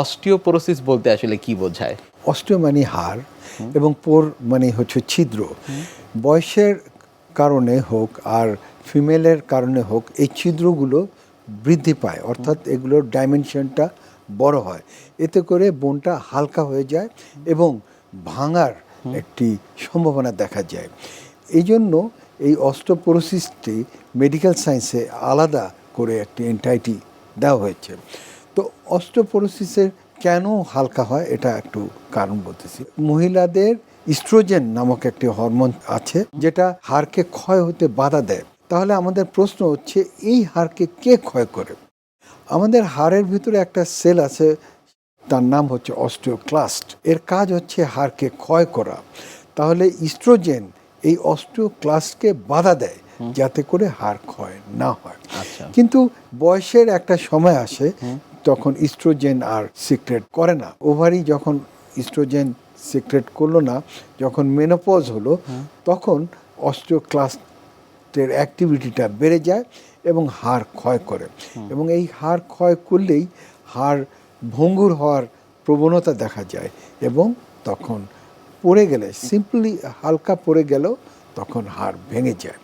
Osteoporosis বলতে আসলে কি বোঝায়? অস্টিও মানে হাড় এবং পোর মানে হচ্ছে ছিদ্র। বয়সের কারণে হোক আর ফিমেলের কারণে হোক এই ছিদ্রগুলো বৃদ্ধি পায়। অর্থাৎ এগুলোর ডাইমেনশনটা বড় হয়। এতে করে বোনটা হালকা হয়ে যায় এবং ভাঙার একটি সম্ভাবনা দেখা যায়। এই জন্য এই অস্টোপোরোসিসটি মেডিকেল সায়েন্সে আলাদা করে একটি এন্টাইটি দেওয়া হয়েছে। তো অস্টোপোরোসিসের কেন হালকা হয় এটা একটু কারণ বলতেছি। মহিলাদের ইস্ট্রোজেন নামক একটি হরমোন আছে যেটা হাড়কে ক্ষয় হতে বাধা দেয়। তাহলে আমাদের প্রশ্ন হচ্ছে এই হাড়কে কে ক্ষয় করে? আমাদের হাড়ের ভিতরে একটা সেল আছে তার নাম হচ্ছে অস্টিওক্লাস্ট এর কাজ হচ্ছে হাড়কে ক্ষয় করা। তাহলে ইস্ট্রোজেন এই অস্টিওক্লাস্টকে বাধা দেয় যাতে করে হাড় ক্ষয় না হয়। আচ্ছা। কিন্তু বয়সের একটা সময় আসে তখন ইস্ট্রোজেন আর সিক্রেট করে না। ওভারি যখন ইস্ট্রোজেন সিক্রেট করল না যখন মেনোপজ হলো তখন অস্টিওক্লাস্টের অ্যাক্টিভিটিটা বেড়ে যায় এবং হাড় ক্ষয় করে। এবং এই হাড় ক্ষয় করলেই হাড় ভঙ্গুর হওয়ার প্রবণতা দেখা যায় এবং তখন পড়ে গেলে সিম্পলি হালকা পড়ে গেলেও তখন হাড় ভেঙে যায়।